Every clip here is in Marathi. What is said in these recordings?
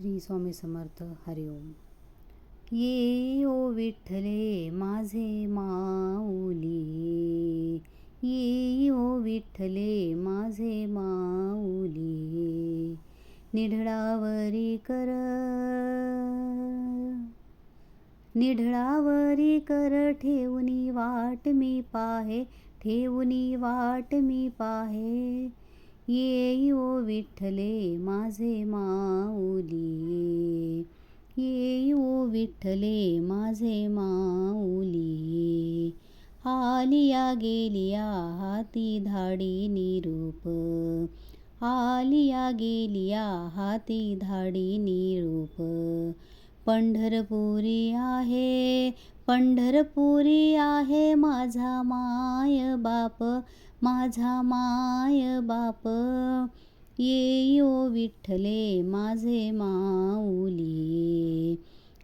श्री स्वामी समर्थ हरिओम ये ओ विठ्ठले माझे माऊली. ये ओ विठ्ठले माझे माऊली. निढळावरी कर. निढळावरी कर ठेवूनी वाट मी पाहे ठेवणी वाट मी पाहे. ये ओ विठ्ठले माझे माऊली. ये ओ विठ्ठले माझे माऊली. आलिया गेलिया हाती धाडी निरूप. आलिया गेलिया हाती धाडी निरूप. पंढरपुरी आहे पंढरपुरी आहे माझा माय बाप माझा माय बाप. ये विठ्ठले माझे माऊली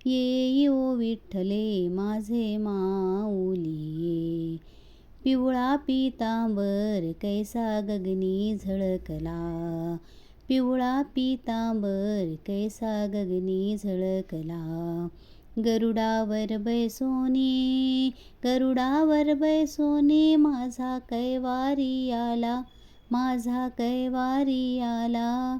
ये विठ्ठले माझे माऊली. पिवळा पितांबर कैसा गगनी झळकला पिवळा पितांबर कैसा गगनी झळकला. गरुडावर बैसोनी गरुडावर बैसोनी माझा कैवारी आला माझा कैवारी आला.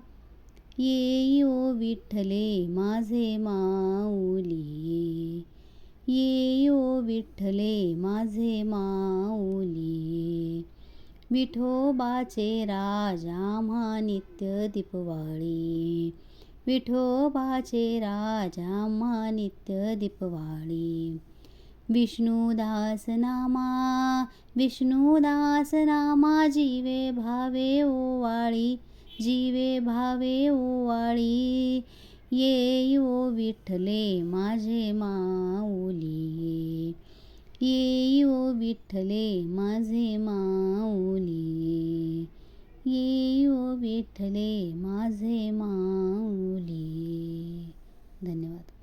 ये विठ्ठले माझे माऊली ये विठ्ठले माझे माऊली. विठोबाचे राजा आम्हा नित्य दीपवाळी विठोबाचे राजा मानित्य नित्य दीपवाळी. विष्णुदास नामा विष्णुदास नामा जीवे भावे ओवाळी जीवे भावे ओवाळी. ये ओ विठ्ठले माझे माऊली. ये ओ विठ्ठले माझे माऊली. ये ओ विठ्ठले माझे मा धन्यवाद.